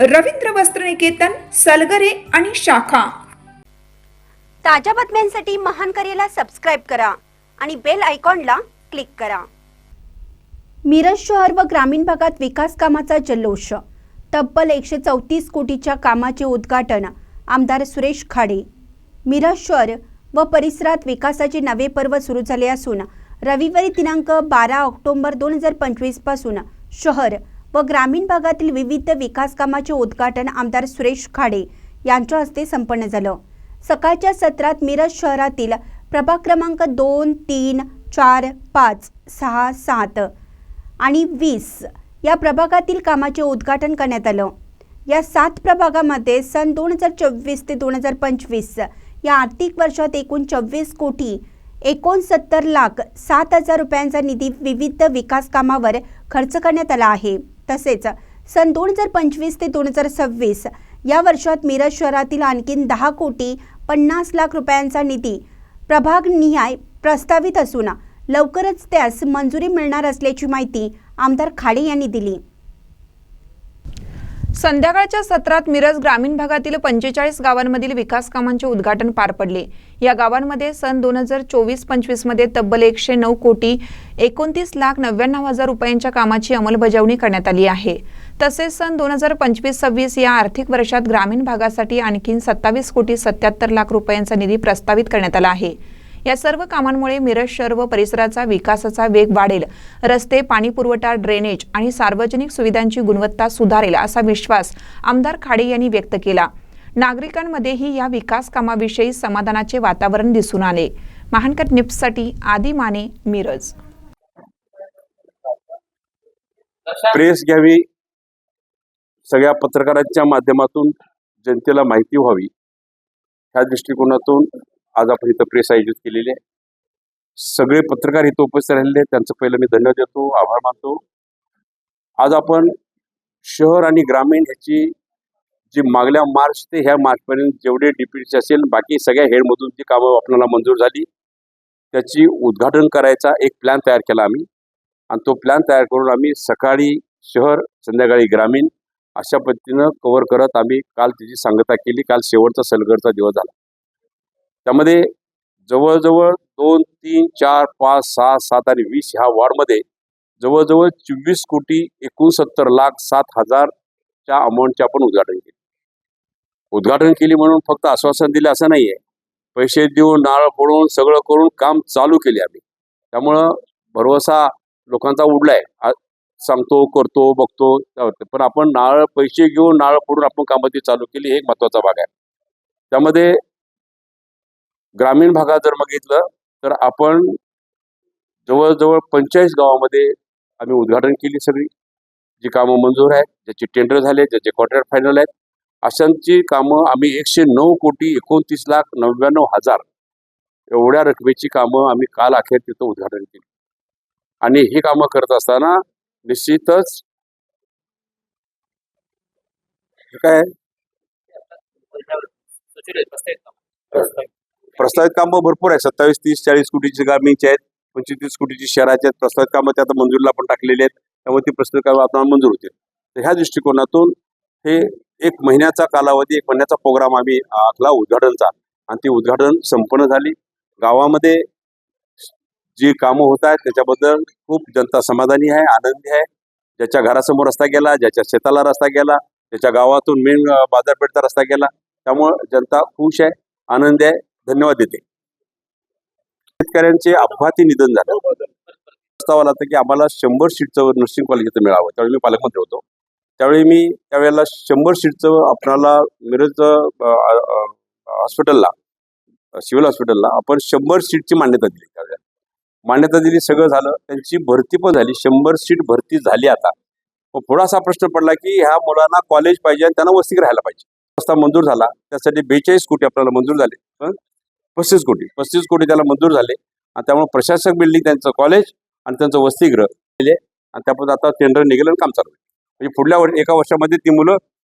रवींद्र वस्त्रनिकेतन सलगरे आणि शाखा. ताज्या बातम्यांसाठी महान करेला सबस्क्राईब करा आणि बेल आयकॉनला क्लिक करा. मिरज शहर व ग्रामीण भागात विकास कामाचा जल्लोष. तब्बल एकशे चौतीस कोटीच्या कामाचे उद्घाटन आमदार सुरेश खाडे. मिरज शहर व परिसरात विकासाचे नवे पर्व सुरू झाले असून रविवारी दिनांक बारा ऑक्टोबर दोन हजार पंचवीसपासून शहर व ग्रामीण भागातील विविध विकास कामाचे उद्घाटन आमदार सुरेश खाडे यांच्या हस्ते संपन्न झालं. सकाळच्या सत्रात मिरज शहरातील प्रभाग क्रमांक दोन तीन चार पाच सहा सात आणि वीस या प्रभागातील कामाचे उद्घाटन करण्यात आलं. या सात प्रभागामध्ये सन दोन हजार चोवीस ते दोन हजार पंचवीस या आर्थिक वर्षात एकूण चोवीस कोटी एकोणसत्तर लाख सात हजार रुपयांचा निधी विविध विकास कामावर खर्च करण्यात आला आहे. तसेच सन दोन हजार पंचवीस ते दोन हजार सव्वीस या वर्षात मिरज शहरातील आणखीन दहा कोटी पन्नास लाख रुपयांचा निधी प्रभागनिहाय प्रस्तावित असून लवकरच त्यास मंजुरी मिळणार असल्याची माहिती आमदार खाडे यांनी दिली. संध्याकाळच्या सत्रात मिरज ग्रामीण भागातील पंचेचाळीस गावांमधील विकास कामांचे उद्घाटन पार पडले. या गावांमध्ये सन दोन हजार चोवीस पंचवीसमध्ये तब्बल एकशे नऊ कोटी एकोणतीस लाख नव्याण्णव हजार रुपयांच्या कामाची अंमलबजावणी करण्यात आली आहे. तसेच सन दोन हजार पंचवीस सव्वीस या आर्थिक वर्षात ग्रामीण भागासाठी आणखी सत्तावीस कोटी सत्याहत्तर लाख रुपयांचा निधी प्रस्तावित करण्यात आला आहे. या सर्व कामांमुळे मिरज शहर व परिसराचा विकासाचा वेग वाढेल. रस्ते पाणी पुरवठा ड्रेनेज आणि सार्वजनिक सुविधांची गुणवत्ता सुधारेल असा विश्वास आमदार खाडे यांनी व्यक्त केला. नागरिकांमध्येही या विकास कामाविषयी समाधानाचे वातावरण दिसून आले. महानकर निप्ससाठी आदी माने मिरज. प्रेस घ्यावी. सगळ्या पत्रकारांच्या माध्यमातून जनतेला माहिती व्हावी. ह्या दृष्टिकोनातून आज आपण इथं प्रेस आयोजित केलेली आहे. सगळे पत्रकार इथं उपस्थित राहिलेले आहेत. त्यांचं पहिलं मी धन्यवाद देतो आभार मानतो. आज आपण शहर आणि ग्रामीण ह्याची जी मागल्या मार्च ते ह्या मार्चपर्यंत जेवढे डीपीडीसी असेल बाकी सगळ्या हेडमधून जी कामं आपल्याला मंजूर झाली त्याची उद्घाटन करायचा एक प्लॅन तयार केला आम्ही. आणि तो प्लॅन तयार करून आम्ही सकाळी शहर संध्याकाळी ग्रामीण अशा पद्धतीनं कव्हर करत आम्ही काल त्याची सांगता केली. काल शेवटचा सलगडचा दिवस झाला. त्यामध्ये जवळजवळ दोन तीन चार पाच सहा सात आणि वीस ह्या वॉर्डमध्ये जवळजवळ चोवीस कोटी एकोणसत्तर लाख सात हजारच्या अमाऊंटचे आपण उद्घाटन केले. उद्घाटन केली म्हणून फक्त आश्वासन दिले असं नाही आहे पैसे देऊन नारळ फोडून सगळं करून काम चालू केले आम्ही. त्यामुळं भरवसा लोकांचा उडलाय. सांगतो करतो बघतो पण आपण नारळ पैसे घेऊन नारळ फोडून आपण कामं ती चालू केली हे एक महत्त्वाचा भाग आहे. त्यामध्ये ग्रामीण भागात जर बघितलं तर आपण जवळजवळ पंचेचाळीस गावामध्ये आम्ही उद्घाटन केली सगळी. जी कामं मंजूर आहेत ज्याचे टेंडर झाले ज्याचे कॉन्ट्रॅक्ट फायनल आहेत. अशांची कामं आम्ही एकशे नऊ कोटी एकोणतीस लाख नव्याण्णव हजार एवढ्या रकमेची कामं आम्ही काल अखेर तिथं उद्घाटन केली. आणि ही कामं करत असताना निश्चितच काय? प्रस्तावित कामं भरपूर आहेत. सत्तावीस तीस चाळीस कोटीची ग्रामीणची आहेत पंचवीस तीस कोटीची शहराची आहेत. प्रस्तावित कामं ते आता मंजुरीला पण टाकलेली आहेत. त्यामुळे ती प्रस्तावित कामं आपल्याला मंजूर होतील. तर ह्या दृष्टिकोनातून हे एक महिन्याचा कालावधी एक महिन्याचा प्रोग्राम आम्ही आखला उद्घाटनचा. आणि ती उद्घाटन संपन्न झाली. गावामध्ये जी कामं होत आहेत त्याच्याबद्दल खूप जनता समाधानी आहे आनंदी आहे. ज्याच्या घरासमोर रस्ता गेला ज्याच्या शेताला रस्ता गेला ज्याच्या गावातून मेन बाजारपेठचा रस्ता गेला. त्यामुळं जनता खुश आहे आनंदी आहे. धन्यवाद देते. शेतकऱ्यांचे अपघाती निधन झालं. प्रस्ताव आला होता की आम्हाला शंभर सीटचं नर्सिंग कॉलेज इथं मिळावं. त्यावेळी मी पालकमंत्री होतो. त्यावेळी मी त्यावेळेला शंभर सीटचं आपणाला मिरज हॉस्पिटलला सिव्हिल हॉस्पिटलला आपण शंभर सीटची मान्यता दिली त्यावेळेला. मान्यता दिली सगळं झालं. त्यांची भरती पण झाली. शंभर सीट भरती झाली आता. मग पुढे प्रश्न पडला की ह्या मुलांना कॉलेज पाहिजे आणि त्यांना वस्तीत राहायला पाहिजे. रस्ता मंजूर झाला. त्यासाठी बेचाळीस कोटी आपल्याला मंजूर झाले. पस्तीस कोटी. पस्तीस कोटी त्याला मंजूर झाले. आणि त्यामुळे प्रशासक बिल्डिंग त्यांचं कॉलेज आणि त्यांचं वसतिगृह. आणि त्यापासून आता टेंडर निघेल आणि काम चालू आहे म्हणजे पुढल्या वर्ष एका वर्षामध्ये ती मुलं